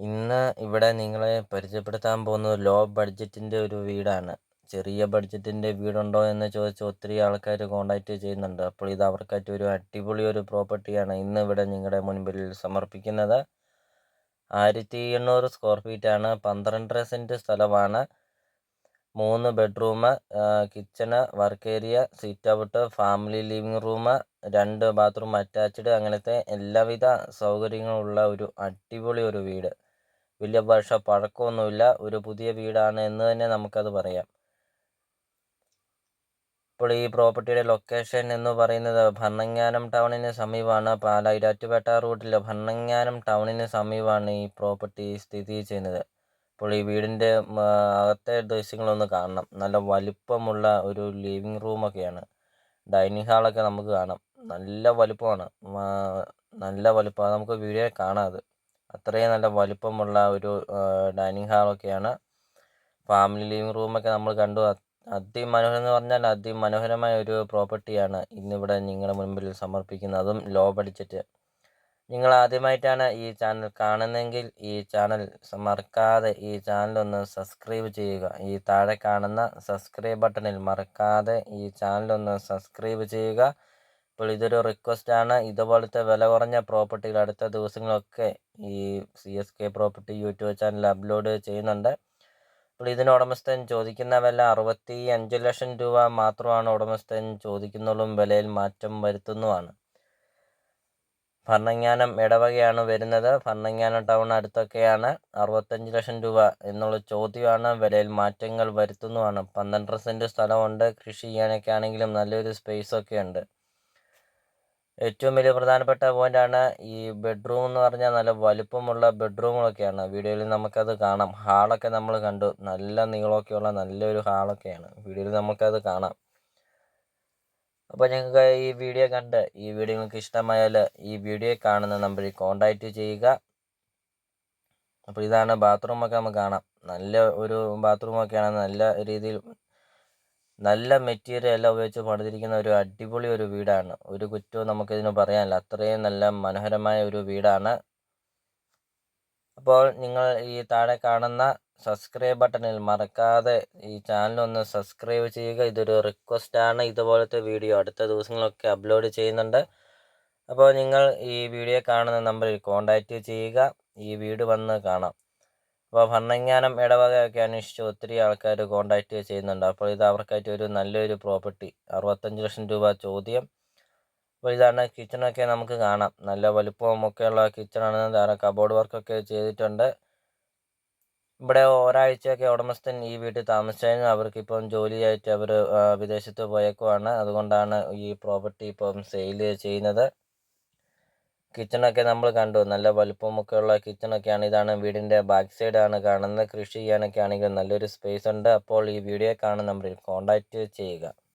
ഇന്ന് ഇവിടെ നിങ്ങളെ പരിചയപ്പെടുത്താൻ പോകുന്നത് ലോ ബഡ്ജറ്റിന്റെ ഒരു വീടാണ്. ചെറിയ ബഡ്ജറ്റിന്റെ വീടുണ്ടോ എന്ന് ചോദിച്ച് ഒത്തിരി ആൾക്കാർ കോണ്ടാക്റ്റ് ചെയ്യുന്നുണ്ട്. അപ്പോൾ ഇത് അവർക്കായിട്ട് ഒരു അടിപൊളി ഒരു പ്രോപ്പർട്ടിയാണ് ഇന്ന് ഇവിടെ നിങ്ങളുടെ മുൻപിൽ സമർപ്പിക്കുന്നത്. ആയിരത്തി എണ്ണൂറ് സ്ക്വയർ ഫീറ്റാണ് പന്ത്രണ്ടര സെന്റ് സ്ഥലമാണ്. മൂന്ന് bedroom kitchen work area sit out family living room രണ്ട് ബാത്റൂം അറ്റാച്ച്ഡ് അങ്ങനത്തെ എല്ലാവിധ സൗകര്യങ്ങളുള്ള ഒരു അടിപൊളി ഒരു വീട്. വലിയ വർഷ പഴക്കമൊന്നുമില്ല. ഒരു പുതിയ വീടാണ് എന്ന് തന്നെ നമുക്കത് പറയാം. ഇപ്പോൾ ഈ പ്രോപ്പർട്ടിയുടെ ലൊക്കേഷൻ എന്ന് പറയുന്നത് ഭരണങ്ങാനം ടൗണിന് സമീപമാണ്. പാല ഇരാറ്റുപേട്ട റൂട്ടിലെ ഭരണങ്ങാനം ടൗണിന് സമീപമാണ് ഈ പ്രോപ്പർട്ടി സ്ഥിതി ചെയ്യുന്നത്. അപ്പോൾ ഈ വീടിന്റെ അകത്തെ ദൃശ്യങ്ങളൊന്ന് കാണണം. നല്ല വലിപ്പമുള്ള ഒരു ലിവിങ് റൂമൊക്കെയാണ്. ഡൈനിങ് ഹാളൊക്കെ നമുക്ക് കാണാം. നല്ല വലുപ്പമാണ്. നല്ല വലിപ്പം നമുക്ക് വീഡിയോ കാണാം അത്. അത്രയും നല്ല വലുപ്പമുള്ള ഒരു ഡൈനിങ് ഹാളൊക്കെയാണ് ഫാമിലി ലിവിങ് റൂമൊക്കെ നമ്മൾ കണ്ടു. അതിമനോഹരം എന്ന് പറഞ്ഞാൽ അതിമനോഹരമായ ഒരു പ്രോപ്പർട്ടിയാണ് ഇന്നിവിടെ നിങ്ങളുടെ മുൻപിൽ സമർപ്പിക്കുന്നത് അതും ലോ ബഡ്ജറ്റ് നിങ്ങൾ ആദ്യമായിട്ടാണ് ഈ ചാനൽ കാണുന്നതെങ്കിൽ ഈ ചാനൽ മറക്കാതെ ഈ ചാനൽ ഒന്ന് സബ്സ്ക്രൈബ് ചെയ്യുക. ഈ താഴെ കാണുന്ന സബ്സ്ക്രൈബ് ബട്ടണിൽ മറക്കാതെ ഈ ചാനൽ ഒന്ന് സബ്സ്ക്രൈബ് ചെയ്യുക. അപ്പോൾ ഇതൊരു റിക്വസ്റ്റ് ആണ്. ഇതുപോലത്തെ വില കുറഞ്ഞ പ്രോപ്പർട്ടികൾ അടുത്ത ദിവസങ്ങളൊക്കെ ഈ C S K property YouTube channel upload ചെയ്യുന്നുണ്ട്. അപ്പോൾ ഇതിന് ഉടമസ്ഥൻ ചോദിക്കുന്ന വില അറുപത്തി അഞ്ച് ലക്ഷം രൂപ മാത്രമാണ് ഉടമസ്ഥൻ ചോദിക്കുന്നുള്ളും വിലയിൽ മാറ്റം വരുത്തുന്നതുമാണ് ഭരണങ്ങാനം ഇടവകയാണ് വരുന്നത്. ഭരണങ്ങാനം ടൗൺ അടുത്തൊക്കെയാണ്. അറുപത്തഞ്ച് ലക്ഷം രൂപ എന്നുള്ള ചോദ്യമാണ്. വിലയിൽ മാറ്റങ്ങൾ വരുത്തുന്നതാണ് പന്ത്രണ്ടര സെന്റ് സ്ഥലമുണ്ട്. കൃഷി ചെയ്യാനൊക്കെ ആണെങ്കിലും നല്ലൊരു സ്പേസൊക്കെ ഉണ്ട്. ഏറ്റവും വലിയ പ്രധാനപ്പെട്ട പോയിന്റാണ് ഈ ബെഡ്റൂം എന്ന് പറഞ്ഞാൽ നല്ല വലുപ്പമുള്ള ബെഡ്റൂമുകളൊക്കെയാണ് വീഡിയോയിൽ നമുക്കത് കാണാം. ഹാളൊക്കെ നമ്മൾ കണ്ടു. നല്ല നീളമൊക്കെയുള്ള നല്ലൊരു ഹാളൊക്കെയാണ് വീഡിയോയിൽ നമുക്കത് കാണാം. അപ്പോൾ ഞങ്ങൾക്ക് ഈ വീഡിയോ കണ്ട്. ഈ വീഡിയോ നിങ്ങൾക്ക് ഇഷ്ടമായാൽ ഈ വീഡിയോ കാണുന്ന നമ്പറിൽ കോണ്ടാക്റ്റ് ചെയ്യുക. അപ്പോൾ ഇതാണ് ബാത്റൂമൊക്കെ നമുക്ക് കാണാം. നല്ല ഒരു ബാത്റൂമൊക്കെയാണ് നല്ല രീതിയിൽ നല്ല മെറ്റീരിയൽ എല്ലാം ഉപയോഗിച്ച് പണിതിരിക്കുന്ന ഒരു അടിപൊളി ഒരു വീടാണ്. ഒരു കുറ്റവും നമുക്കിതിന് പറയാനില്ല. അത്രയും നല്ല മനോഹരമായ ഒരു വീടാണ്. അപ്പോൾ നിങ്ങൾ ഈ താഴെ കാണുന്ന സബ്സ്ക്രൈബ് ബട്ടണിൽ മറക്കാതെ ഈ ചാനൽ ഒന്ന് സബ്സ്ക്രൈബ് ചെയ്യുക. ഇതൊരു റിക്വസ്റ്റ് ആണ്. ഇതുപോലത്തെ വീഡിയോ അടുത്ത ദിവസങ്ങളൊക്കെ അപ്ലോഡ് ചെയ്യുന്നുണ്ട്. അപ്പോൾ നിങ്ങൾ ഈ വീഡിയോ കാണുന്ന നമ്പറിൽ കോൺടാക്റ്റ് ചെയ്യുക. ഈ വീട് വന്ന് കാണാം. അപ്പോൾ ഭരണങ്ങാനം ഇടവകയൊക്കെ അന്വേഷിച്ച് ഒത്തിരി ആൾക്കാർ കോണ്ടാക്ട് ചെയ്യുന്നുണ്ട്. അപ്പോൾ ഇത് അവർക്കായിട്ട് ഒരു നല്ലൊരു പ്രോപ്പർട്ടി അറുപത്തഞ്ച് ലക്ഷം രൂപ ചോദ്യം. അപ്പോൾ ഇതാണ് കിച്ചണൊക്കെ നമുക്ക് കാണാം. നല്ല വലുപ്പവും ഒക്കെയുള്ള കിച്ചണാണ് ധാരാളം കബോർഡ് വർക്കൊക്കെ ചെയ്തിട്ടുണ്ട്. ഇവിടെ ഒരാഴ്ചയൊക്കെ ഉടമസ്ഥൻ ഈ വീട്ടിൽ താമസിച്ചായിരുന്നു. അവർക്കിപ്പം ജോലിയായിട്ട് അവർ വിദേശത്ത് പോയേക്കുവാണ്. അതുകൊണ്ടാണ് ഈ പ്രോപ്പർട്ടി ഇപ്പം സെയിൽ ചെയ്യുന്നത്. കിച്ചണൊക്കെ നമ്മൾ കണ്ടു. നല്ല വലുപ്പമൊക്കെ ഉള്ള കിച്ചണൊക്കെയാണ് ഇതാണ് വീടിന്റെ ബാക്ക് സൈഡാണ് കാണുന്നത് കൃഷി ചെയ്യാനൊക്കെ ആണെങ്കിൽ നല്ലൊരു സ്പേസ് ഉണ്ട്. അപ്പോൾ ഈ വീഡിയോ കാണുന്ന നമ്പറിൽ കോൺടാക്റ്റ് ചെയ്യുക.